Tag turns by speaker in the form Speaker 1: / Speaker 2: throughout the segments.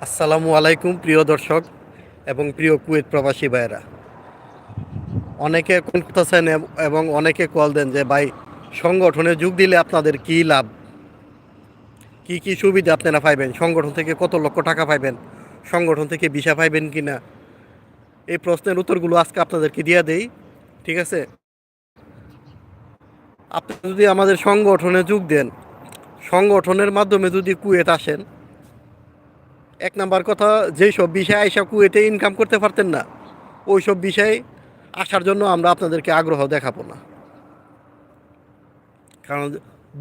Speaker 1: আসসালামু আলাইকুম, প্রিয় দর্শক এবং প্রিয় কুয়েত প্রবাসী ভাইয়েরা। অনেকে কোন করতেছেন এব- এবং অনেকে কল দেন যে, ভাই, সংগঠনে যোগ দিলে আপনাদের কি লাভ? কি কি সুবিধা আপনারা পাইবেন? সংগঠন থেকে কত লক্ষ টাকা পাইবেন? সংগঠন থেকে ভিসা পাইবেন কি না? এই প্রশ্নের উত্তরগুলো আজকে আপনাদেরকে দিয়ে দেই, ঠিক আছে? আপনি যদি আমাদের সংগঠনে যোগ দেন, সংগঠনের মাধ্যমে যদি কুয়েত আসেন এক নাম্বার কথা, যেই সব বিষয়ে আইসা কুয়েতে ইনকাম করতে পারতেন না, ওই সব বিষয়ে আসার জন্য আমরা আপনাদেরকে আগ্রহ দেখাবো না। কারণ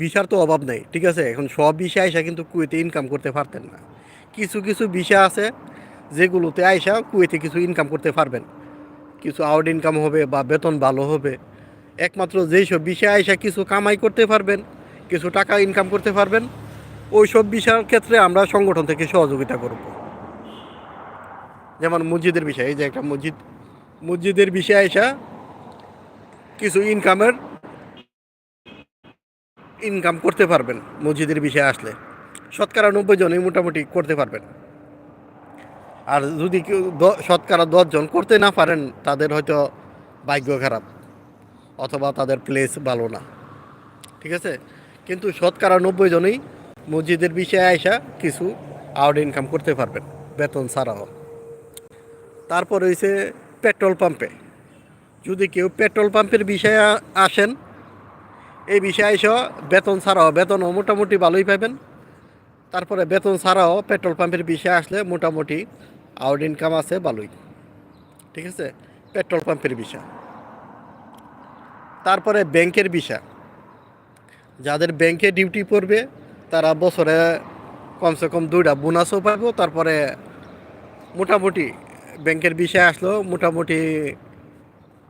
Speaker 1: বিষার তো অভাব নেই, ঠিক আছে? এখন সব বিষয়ে আইসা কিন্তু কুয়েতে ইনকাম করতে পারতেন না। কিছু কিছু বিষয় আছে যেগুলোতে আইসা কুয়েতে কিছু ইনকাম করতে পারবেন। কিছু আউট ইনকাম হবে বা বেতন ভালো হবে। একমাত্র যেই সব বিষয়ে আইসা কিছু কামাই করতে পারবেন, কিছু টাকা ইনকাম করতে পারবেন সব বিষয়ের ক্ষেত্রে আমরা সংগঠন থেকে সহযোগিতা করব। যেমন মসজিদের বিষয়, এই যে একটা মসজিদ, মসজিদের বিষয়ে আইসা কিছু ইনকামের ইনকাম করতে পারবেন, মসজিদের বিষয়ে আসলে। শতকরা নব্বই জনই মোটামুটি করতে পারবেন। আর যদি কেউ শতকরা দশজন করতে না পারেন, তাদের হয়তো ভাগ্য খারাপ, অথবা তাদের প্লেস ভালো না। ঠিক আছে? কিন্তু শতকরা নব্বই জনই মসজিদের বিষয়ে আইসা কিছু আউট ইনকাম করতে পারবেন, বেতন ছাড়াও। তারপর হয়েছে পেট্রোল পাম্পে যদি কেউ পেট্রোল পাম্পের বিষয়ে আসেন, এই বিষয়ে এসে বেতন ছাড়াও, বেতনও মোটামুটি ভালোই পাবেন। তারপরে বেতন ছাড়াও পেট্রোল পাম্পের বিষয়ে আসলে মোটামুটি আউট ইনকাম আছে, ভালোই। ঠিক আছে? পেট্রোল পাম্পের বিষয়। তারপরে ব্যাংকের বিষয়। যাদের ব্যাংকে ডিউটি পড়বে তারা বছরে কমসে কম দুইটা বোনাসও পাবো তারপরে মোটামুটি ব্যাংকের বিষয়ে আসলেও মোটামুটি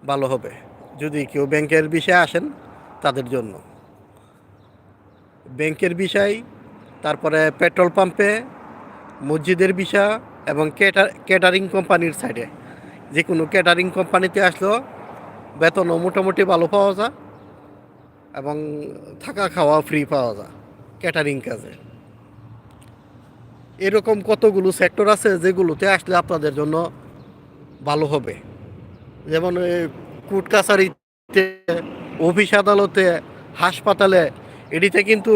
Speaker 1: ভালো হবে। যদি কেউ ব্যাংকের বিষয়ে আসেন তাদের জন্য। ব্যাংকের বিষয়, তারপরে পেট্রোল পাম্পে, মসজিদের বিষয় এবং ক্যাটার ক্যাটারিং কোম্পানির সাইডে। যে কোনো ক্যাটারিং কোম্পানিতে আসলেও বেতনও মোটামুটি ভালো পাওয়া যায় এবং থাকা খাওয়া ফ্রি পাওয়া যায়। ক্যাটারিং কাজে। এরকম কতগুলো সেক্টর আছে যেগুলোতে আসলে আপনাদের জন্য ভালো হবে? যেমন কোর্ট কাছারিতে অফিস আদালতে, হাসপাতালে, এটিতে কিন্তু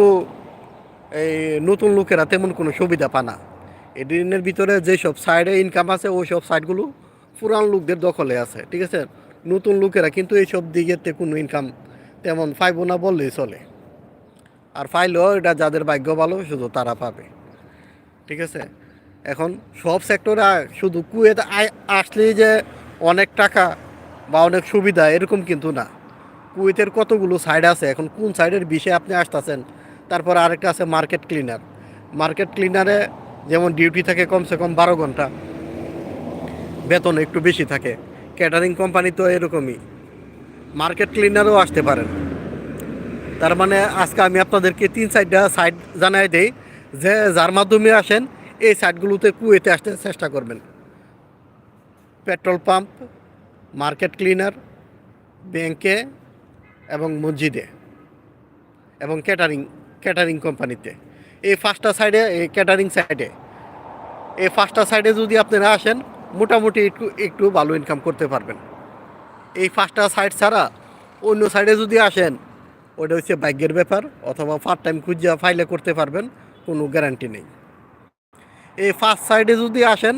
Speaker 1: এই নতুন লোকেরা তেমন কোনো সুবিধা পায় না। এদিনের ভিতরে যেসব সাইডে ইনকাম আছে ওই সব সাইডগুলো পুরান লোকদের দখলে আছে, ঠিক আছে? নতুন লোকেরা কিন্তু এইসব দিকেতে কোনো ইনকাম তেমন পাইব না বললেই চলে। আর পাইলেও এটা যাদের ভাগ্য ভালো, শুধু তারা পাবে। ঠিক আছে? এখন সব সেক্টরে শুধু কুয়েত আসলেই যে অনেক টাকা বা অনেক সুবিধা, এরকম কিন্তু না। কুয়েতের কতগুলো সাইড আছে? এখন কোন সাইডের বিষয়ে আপনি আসতেছেন? তারপর আরেকটা আছে মার্কেট ক্লিনার মার্কেট ক্লিনারে যেমন ডিউটি থাকে কমসে কম বারো ঘণ্টা, বেতন একটু বেশি থাকে। ক্যাটারিং কোম্পানি তো এরকমই। মার্কেট ক্লিনারও আসতে পারেন। তার মানে আজকে আমি আপনাদেরকে তিন সাইডটা সাইড জানাই দেই। যে যার মাধ্যমে আসেন, এই সাইডগুলোতে কুয়েতে আসতে চেষ্টা করবেন। পেট্রোল পাম্প, মার্কেট ক্লিনার, ব্যাংকে এবং মসজিদে এবং ক্যাটারিং ক্যাটারিং কোম্পানিতে এই ফার্স্টটা সাইডে এই ক্যাটারিং সাইডে এই ফার্স্টটা সাইডে যদি আপনারা আসেন, মোটামুটি একটু একটু ভালো ইনকাম করতে পারবেন। এই ফার্স্টটা সাইড ছাড়া অন্য সাইডে যদি আসেন ওটা হচ্ছে ভাগ্যের ব্যাপার, অথবা পার্ট টাইম খুঁজে ফাইলে করতে পারবেন, কোনো গ্যারান্টি নেই। এই ফার্স্ট সাইডে যদি আসেন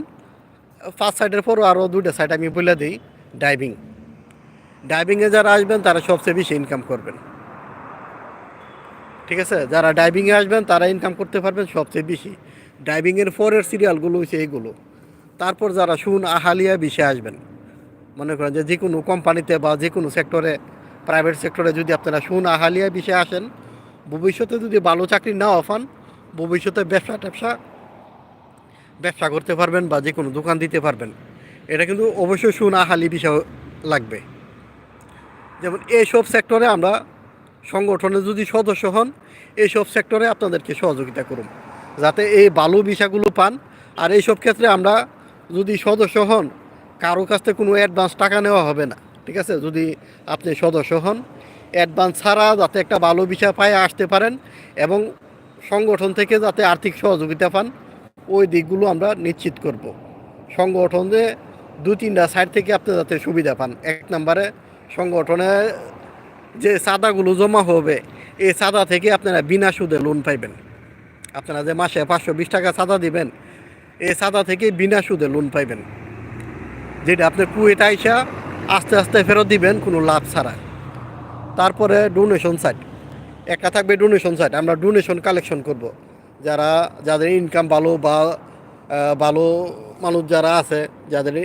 Speaker 1: ফার্স্ট সাইডের পরও আরও দুইটা সাইড আমি বলে দিই ডাইভিং ডাইভিংয়ে যারা আসবেন, তারা সবচেয়ে বেশি ইনকাম করবেন। ঠিক আছে? যারা ডাইভিংয়ে আসবেন, তারা ইনকাম করতে পারবেন সবচেয়ে বেশি। ডাইভিংয়ের পরের সিরিয়ালগুলো হচ্ছে এইগুলো তারপর যারা শুন আহালিয়া বিষয়ে আসবেন, মনে করেন যে যে কোনো কোম্পানিতে বা যে কোনো সেক্টরে প্রাইভেট সেক্টরে যদি আপনারা শুন আহালিয়া বিষয়ে আসেন, ভবিষ্যতে যদি ভালো চাকরি না অফান ভবিষ্যতে ব্যবসা ট্যাবসা, ব্যবসা করতে পারবেন বা যে কোনো দোকান দিতে পারবেন। এটা কিন্তু অবশ্যই শুন আহালি বিষয় লাগবে। যেমন এইসব সেক্টরে আমরা সংগঠনে যদি সদস্য হন এইসব সেক্টরে আপনাদেরকে সহযোগিতা করুন। যাতে এই ভালো বিষয়গুলো পান। আর এইসব ক্ষেত্রে আমরা যদি সদস্য হন, কারও কাছ থেকে কোনো অ্যাডভান্স টাকা নেওয়া হবে না। ঠিক আছে? যদি আপনি সদস্য হন অ্যাডভান্স ছাড়া যাতে একটা ভালো বিষয় পায়ে আসতে পারেন এবং সংগঠন থেকে যাতে আর্থিক সহযোগিতা পান, ওই দিকগুলো আমরা নিশ্চিত করব। সংগঠনে দু, তিনটা সাইড থেকে আপনি যাতে সুবিধা পান। এক নম্বরে সংগঠনে যে চাঁদাগুলো জমা হবে, এই চাঁদা থেকে আপনারা বিনা সুদে লোন পাইবেন। আপনারা যে মাসে পাঁচশো বিশ টাকা চাঁদা দিবেন, এই চাঁদা থেকে বিনা সুদে লোন পাইবেন। যেটা আপনি কুয়েত আইসা আস্তে আস্তে ফেরত দিবেন, কোনো লাভ ছাড়া। তারপরে ডোনেশন সাইট একটা থাকবে ডোনেশন সাইট আমরা ডোনেশন কালেকশন করব। যারা, যাদের ইনকাম ভালো বা ভালো মানুষ যারা আছে, যাদের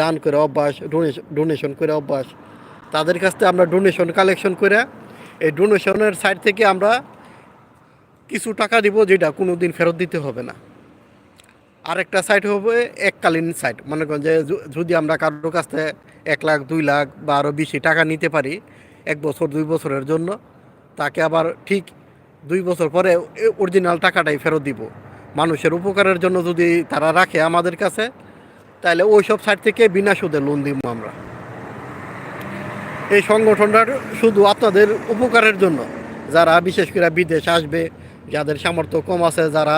Speaker 1: দান করে অভ্যাস ডোনেশন করে অভ্যাস, তাদের কাছ থেকে আমরা ডোনেশন কালেকশন করে, এই ডোনেশনের সাইড থেকে আমরা কিছু টাকা দিব যেটা কোনো দিন ফেরত দিতে হবে না। আরেকটা সাইট হবে, এককালীন সাইট মনে করেন যে যদি আমরা কারোর কাছ থেকে এক লাখ, দুই লাখ বা আরও বেশি টাকা নিতে পারি, এক বছর, দুই বছরের জন্য, তাকে আবার ঠিক দুই বছর পরে অরিজিনাল টাকাটাই ফেরত দিব। মানুষের উপকারের জন্য যদি তারা রাখে আমাদের কাছে, তাহলে ওই সব সাইট থেকে বিনা সুদে লোন দিব আমরা। এই সংগঠনটা শুধু আপনাদের উপকারের জন্য, যারা বিশেষ করে বিদেশ আসবে, যাদের সামর্থ্য কম আছে, যারা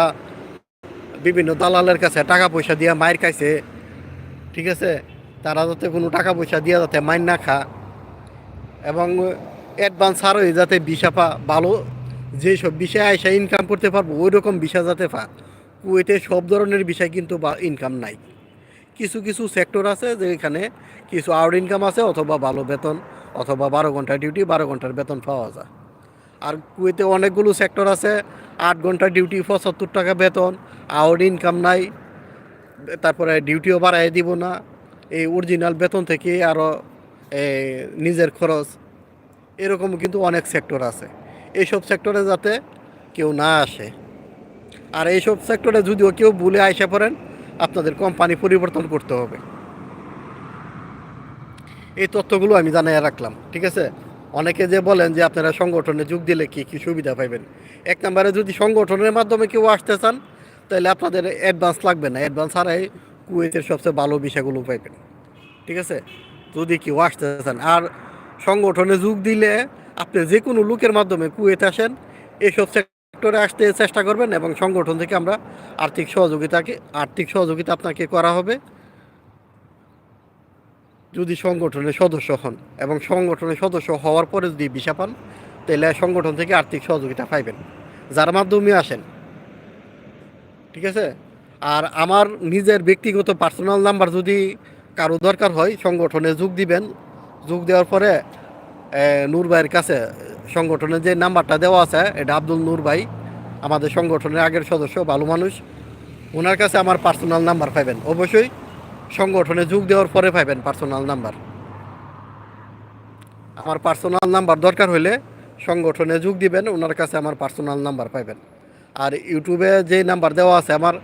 Speaker 1: বিভিন্ন দালালের কাছে টাকা পয়সা দিয়ে মায়ের খাইছে, ঠিক আছে? তারা যাতে কোনো টাকা পয়সা দিয়ে যাতে মাইন না খা। এবং অ্যাডভান্স আরও যাতে বিষা পা ভালো যেসব বিষয়ে আইসা ইনকাম করতে পারব, ওই রকম বিষয় যাতে পা। কুয়েতে সব ধরনের বিষয় কিন্তু ইনকাম নাই। কিছু কিছু সেক্টর আছে যেখানে কিছু আউট ইনকাম আছে, অথবা ভালো বেতন, অথবা বারো ঘণ্টা ডিউটি বারো ঘণ্টার বেতন পাওয়া যায়। আর কুয়েতে অনেকগুলো সেক্টর আছে, আট ঘণ্টা ডিউটি পঁচাত্তর টাকা বেতন, আউট ইনকাম নাই, তারপরে ডিউটিও বাড়াই দিব না, এই অরিজিনাল বেতন থেকে আরও নিজের খরচ, এরকম কিন্তু অনেক সেক্টর আছে। এইসব সেক্টরে যাতে কেউ না আসে। আর এইসব সেক্টরে যদিও কেউ ভুলে আইসা পড়েন, আপনাদের কোম্পানি পরিবর্তন করতে হবে। এই তথ্যগুলো আমি জানাই রাখলাম, ঠিক আছে? অনেকে যে বলেন যে আপনারা সংগঠনে যোগ দিলে কি কি সুবিধা পাইবেন? এক নম্বরে যদি সংগঠনের মাধ্যমে কেউ আসতে চান, তাহলে আপনাদের অ্যাডভান্স লাগবে না। অ্যাডভান্স ছাড়াই কুয়েতের সবচেয়ে ভালো বিষয়গুলো পাইবেন। ঠিক আছে? যদি কেউ আসতে চান। আর সংগঠনে যোগ দিলে আপনি যে কোনো লোকের মাধ্যমে কুয়েতে আসেন এইসব সেক্টরে আসতে চেষ্টা করবেন এবং সংগঠন থেকে আমরা আর্থিক সহযোগিতাকে আর্থিক সহযোগিতা আপনাকে করা হবে। যদি সংগঠনের সদস্য হন এবং সংগঠনের সদস্য হওয়ার পরে যদি ভিসা পান, তাহলে সংগঠন থেকে আর্থিক সহযোগিতা পাইবেন। যার মাধ্যমে আসেন। ঠিক আছে? আর আমার নিজের ব্যক্তিগত পার্সোনাল নাম্বার যদি কারও দরকার হয়, সংগঠনে যোগ দিবেন। যোগ দেওয়ার পরে নূর ভাইয়ের কাছে সংগঠনের যে নাম্বারটা দেওয়া আছে, এটা আব্দুল নূর ভাই, আমাদের সংগঠনের আগের সদস্য, ভালো মানুষ, ওনার কাছে আমার পার্সোনাল নাম্বার পাইবেন। অবশ্যই সংগঠনে যোগ দেওয়ার পরে পাইবেন পার্সোনাল নাম্বার আমার পার্সোনাল নাম্বার দরকার হলে সংগঠনে যোগ দিবেন, ওনার কাছে আমার পার্সোনাল নাম্বার পাইবেন। আর ইউটিউবে যে নাম্বার দেওয়া আছে আমার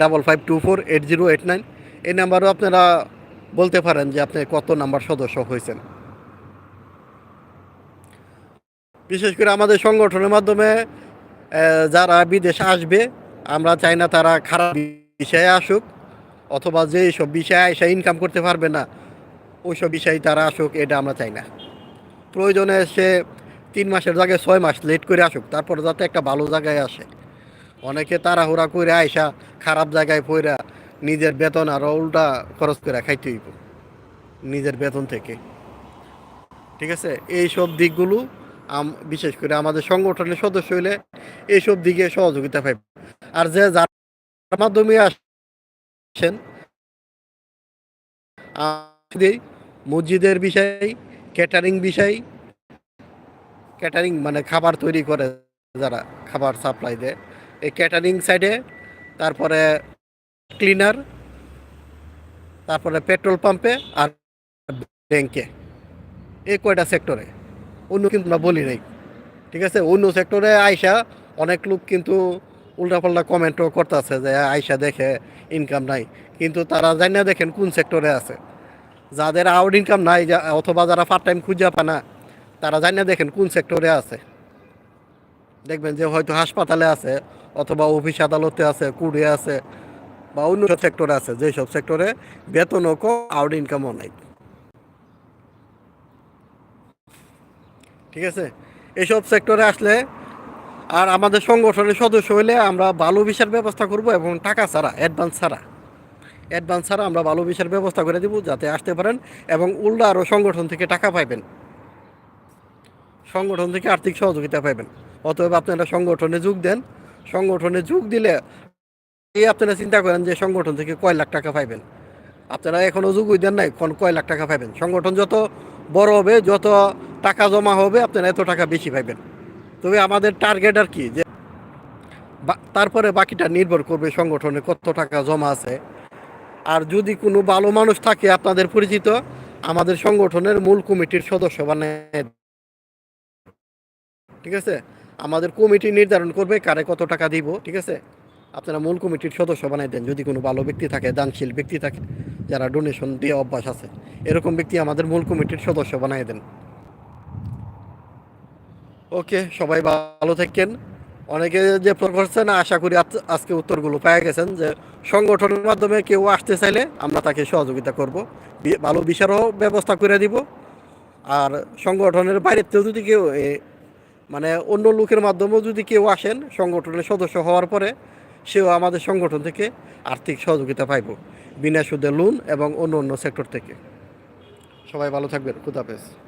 Speaker 1: double five two four eight zero eight nine এই নাম্বারও আপনারা বলতে পারেন যে আপনি কত নাম্বার সদস্য হয়েছেন। বিশেষ করে আমাদের সংগঠনের মাধ্যমে যারা বিদেশে আসবে, আমরা চাই না তারা খারাপ বিষয়ে আসুক। অথবা যে সব বিষয়ে এসে ইনকাম করতে পারবে না ওই সব বিষয়ে তারা আসুক, এটা আমরা চাই না। প্রয়োজনে সে তিন মাসের জায়গায় ছয় মাস লেট করে আসুক, তারপর যাতে একটা ভালো জায়গায় আসে। অনেকে তাড়াহুড়া করে আইসা খারাপ জায়গায় পইরা নিজের বেতন আর উল্টা খরচ করে খাইতে হইব, নিজের বেতন থেকে। ঠিক আছে? এই সব দিকগুলো বিশেষ করে আমাদের সংগঠনের সদস্য হইলে এইসব দিকে সহযোগিতা পাইবে। আর যে যার মাধ্যমে মসজিদের বিষয় ক্যাটারিং বিষয় ক্যাটারিং মানে খাবার তৈরি করে যারা খাবার সাপ্লাই দেয়। এই ক্যাটারিং সাইডে তারপরে ক্লিনার তারপরে পেট্রোল পাম্পে আর ব্যাংকে এই কয়টা সেক্টরে অন্য কিন্তু আমরা বলি নাই। ঠিক আছে? অন্য সেক্টরে আইসা অনেক লোক কিন্তু উল্টাপাল্টা কমেন্টও করতেছে যে, আইসা দেখে ইনকাম নাই। কিন্তু তারা জানি না দেখেন কোন সেক্টরে আছে। যাদের আউট ইনকাম নাই অথবা যারা পার্ট টাইম খুঁজে পায় না, তারা না দেখেন কোন সেক্টরে আছে। দেখবেন যে, হয়তো হাসপাতালে আছে, অথবা অফিস আদালতে আছে কুড়ে আছে, বা অন্য সেক্টরে আছে যেসব সেক্টরে বেতনও কম আউট ইনকামও নাই। ঠিক আছে? এইসব সেক্টরে আসলে আর আমাদের সংগঠনের সদস্য হলে আমরা ভালো ভিসার ব্যবস্থা করব এবং টাকা ছাড়া অ্যাডভান্স ছাড়া। অ্যাডভান্স ছাড়া আমরা ভালো ভিসার ব্যবস্থা করে দেবো যাতে আসতে পারেন এবং উল্টা আরও সংগঠন থেকে টাকা পাইবেন। সংগঠন থেকে আর্থিক সহযোগিতা পাইবেন। অতএব আপনারা সংগঠনে যোগ দেন। সংগঠনে যোগ দিলে এই আপনারা চিন্তা করেন যে সংগঠন থেকে কয় লাখ টাকা পাইবেন। আপনারা এখনও যোগই দেন নাই, কোন কয় লাখ টাকা পাইবেন। সংগঠন যত বড় হবে, যত টাকা জমা হবে, আপনারা এত টাকা বেশি পাইবেন। তবে আমাদের টার্গেট আর কি? যে তারপরে বাকিটা নির্ভর করবে সংগঠনে কত টাকা জমা আছে। আর যদি কোনো ভালো মানুষ থাকে আপনাদের পরিচিত, আমাদের সংগঠনের মূল কমিটির সদস্য বানায় ঠিক আছে? আমাদের কমিটি নির্ধারণ করবে কারে কত টাকা দিব, ঠিক আছে? আপনারা মূল কমিটির সদস্য বানাই দেন। যদি কোনো ভালো ব্যক্তি থাকে, দানশীল ব্যক্তি থাকে, যারা ডোনেশন দিয়ে অভ্যাস আছে, এরকম ব্যক্তি আমাদের মূল কমিটির সদস্য বানাই দেন। ওকে, সবাই ভালো থাকেন। অনেকে যে প্রশ্ন করছেন আশা করি আজ- আজকে উত্তরগুলো পেয়ে গেছেন যে সংগঠনের মাধ্যমে কেউ আসতে চাইলে আমরা তাকে সহযোগিতা করব। ভালো বিচারও ব্যবস্থা করে দিব। আর সংগঠনের বাইরেতেও যদি কেউ মানে অন্য লোকের মাধ্যমেও যদি কেউ আসেন, সংগঠনের সদস্য হওয়ার পরে সেও আমাদের সংগঠন থেকে আর্থিক সহযোগিতা পাইব। বিনা সুদে লোন এবং অন্য অন্য সেক্টর থেকে। সবাই ভালো থাকবেন। খুদাফেজ